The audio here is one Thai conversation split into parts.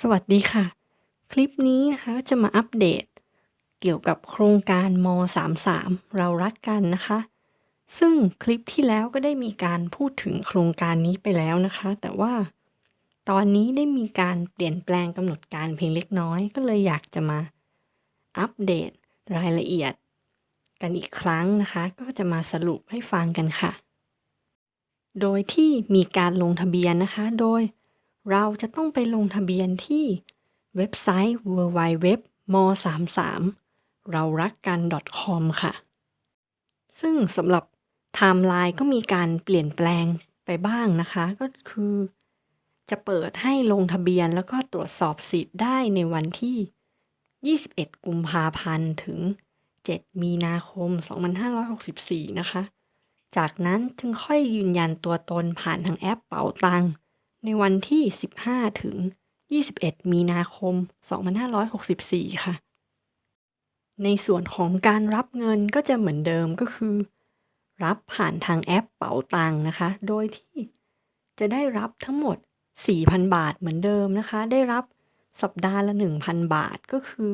สวัสดีค่ะ คลิปนี้นะคะก็จะมาอัปเดต เกี่ยวกับโครงการม 33 เรารักกันนะคะ ซึ่งคลิปที่แล้วก็ได้มีการพูดถึงโครงการนี้ไปแล้วนะคะ แต่ว่า ตอนนี้ได้มีการเปลี่ยนแปลงกำหนดการเพียงเล็กน้อยก็เลยอยากจะมาอัปเดตรายละเอียด กันอีกครั้งนะคะ ก็จะมาสรุปให้ฟังกันค่ะ โดยที่มีการลงทะเบียนนะคะ โดย เราจะต้องไปลงทะเบียนที่เว็บไซต์ www m 33 เรารักกัน .com ค่ะ ซึ่งสำหรับไทม์ไลน์ก็มีการเปลี่ยนแปลงไปบ้างนะคะ ก็คือ จะเปิดให้ลงทะเบียนแล้วก็ตรวจสอบสิทธิ์ได้ในวันที่ 21 กุมภาพันธ์ถึง 7 มีนาคม 2564 นะคะ จากนั้นจึงค่อยยืนยันตัวตนผ่านทางแอปเป๋าตังค์ ในวันที่ 15 ถึง 21 มีนาคม 2564 ค่ะ ในส่วนของการรับเงินก็จะเหมือนเดิมก็คือ รับผ่านทางแอปเป๋าตังค์นะคะ โดยที่จะได้รับทั้งหมด 4,000 บาทเหมือนเดิมนะคะ ได้รับสัปดาห์ละ 1,000 บาทก็คือ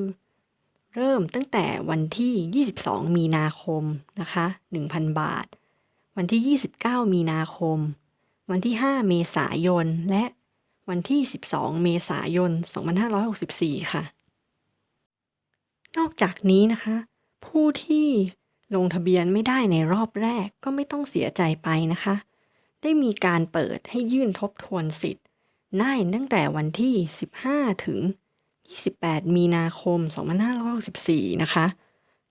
เริ่มตั้งแต่วันที่ 22 มีนาคมนะคะ 1,000 บาท วันที่ 29 มีนาคม วันที่ 5 เมษายน และวันที่ 12 เมษายน 2564 ค่ะ นอกจากนี้นะคะ ผู้ที่ลงทะเบียนไม่ได้ในรอบแรกก็ไม่ต้องเสียใจไปนะคะ ได้มีการเปิดให้ยื่นทบทวนสิทธิ์ได้ตั้งแต่วันที่ 15 ถึง 28 มีนาคม 2564 นะคะ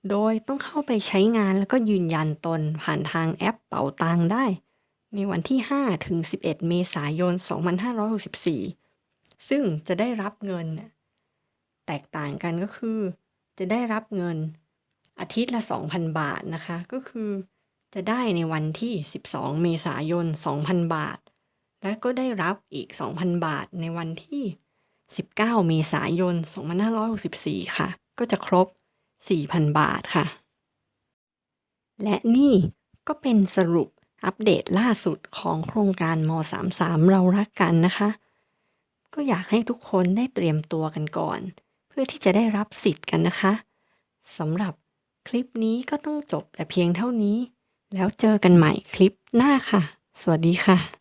โดยต้องเข้าไปใช้งานแล้วก็ยืนยันตนผ่านทางแอปเป๋าตังได้ ในวันที่ 5 ถึง 11 เมษายน 2564 ซึ่งจะได้รับเงิน แตกต่างกันก็คือ จะได้รับเงินอาทิตย์ละ 2,000 บาทนะคะ ก็คือจะได้ในวันที่ 12 เมษายน 2,000 บาท และก็ได้รับอีก 2,000 บาทในวันที่ 19 เมษายน 2564 ค่ะ ก็จะครบ 4,000 บาทค่ะ และนี่ก็เป็นสรุป อัปเดตล่าสุดของโครงการม 33 เรารักกันนะคะ ก็อยากให้ทุกคนได้เตรียมตัวกันก่อน เพื่อที่จะได้รับสิทธิ์กันนะคะสำหรับคลิปนี้ก็ต้องจบแต่เพียงเท่านี้ แล้วเจอกันใหม่คลิปหน้าค่ะ สวัสดีค่ะ